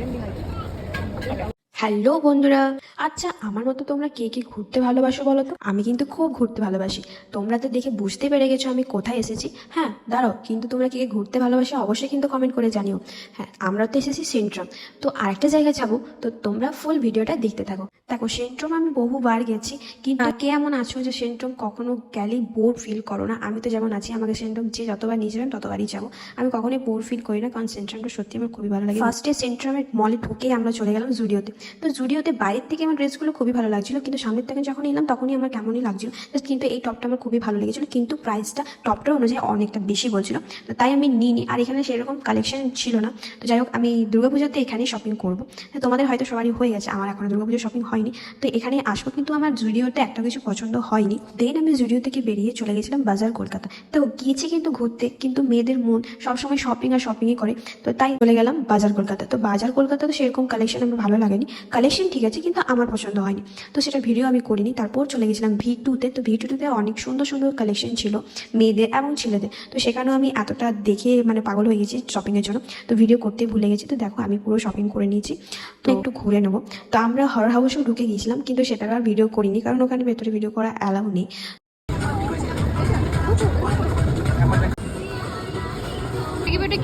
Yang. Hello বন্ধুরা। আচ্ছা আমার মতো তোমরা কে কে ঘুরতে ভালোবাসো বলো তো? আমি কিন্তু খুব ঘুরতে ভালোবাসি। তোমরা তো দেখে বুঝতে পেরে গেছো আমি কোথায় এসেছি। হ্যাঁ দাঁড়াও কিন্তু তোমরা কে কে ঘুরতে ভালোবাসো অবশ্যই কিন্তু কমেন্ট করে জানিও। হ্যাঁ আমরা তো এসেছি সেন্ট্রাম তো আরেকটা জায়গায় যাব তো তোমরা ফুল ভিডিওটা দেখতে থাকো। দেখো সেন্ট্রাম আমি বহুবার গেছি কিন্তু কে এমন আছো যে সেন্ট্রাম কখনো গেলেই বোর ফিল করো না? আমি তো যেমন আছি আমাকে সেন্ট্রাম যে যতবার নিয়ে যাবেন ততবারই যাব। আমি কখনোই বোর ফিল করি না কারণ সেন্ট্রামটা সত্যি আমার খুবই ভালো লাগে। ফার্স্টে সেন্ট্রামের মলে ঢুকেই আমরা চলে গেলাম জুডিওতে তো জুডিওতে বাইরের থেকে আমার ড্রেসগুলো খুবই ভালো লাগছিল, কিন্তু সামনের থেকে যখন এলাম তখনই আমার কেমনই লাগছিল কিন্তু এই টপটা আমার খুবই ভালো লেগেছিল, কিন্তু প্রাইসটা টপটা অনুযায়ী অনেকটা বেশি বলছিল, তো তাই আমি নিইনি, আর এখানে সেরকম কালেকশন ছিল না, তো যাই হোক আমি দুর্গাপূজাতে এখানেই শপিং করব তোমাদের হয়তো সবারই হয়ে গেছে, আমার এখনও দুর্গাপুজোর শপিং হয়নি, তো এখানে আসব কিন্তু আমার জুডিওতে একটা কিছু পছন্দ হয়নি দেন আমি জুডিও থেকে বেরিয়ে চলে গেছিলাম বাজার কলকাতা, তো গিয়েছি কিন্তু ঘুরতে, কিন্তু মেয়েদের মন সবসময় শপিং আর শপিংই করে, তো তাই চলে গেলাম বাজার কলকাতা, তো বাজার কলকাতা তো সেরকম কালেকশন আমার ভালো লাগেনি কালেকশন ঠিক আছে কিন্তু আমার পছন্দ হয়নি। তো সেটা ভিডিও আমি করিনি তারপর চলে গেছিলাম ভি টুতে তো ভি টুতে অনেক সুন্দর সুন্দর কালেকশন ছিল মেয়েদের এবং ছেলেদের। তো সেখানেও আমি এতটা দেখে মানে পাগল হয়ে গেছি শপিংয়ের জন্য। তো ভিডিও করতে ভুলে গেছি। তো দেখো আমি পুরো শপিং করে নিয়েছি। তো একটু ঘুরে নেব। তো আমরা হরর হাউসেও ঢুকে গিয়েছিলাম কিন্তু সেটার আর ভিডিও করিনি কারণ ওখানে ভেতরে ভিডিও করা অ্যালাউ নেই।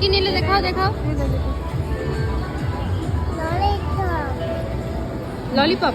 কি নিলে দেখাও দেখাও। ললিপপ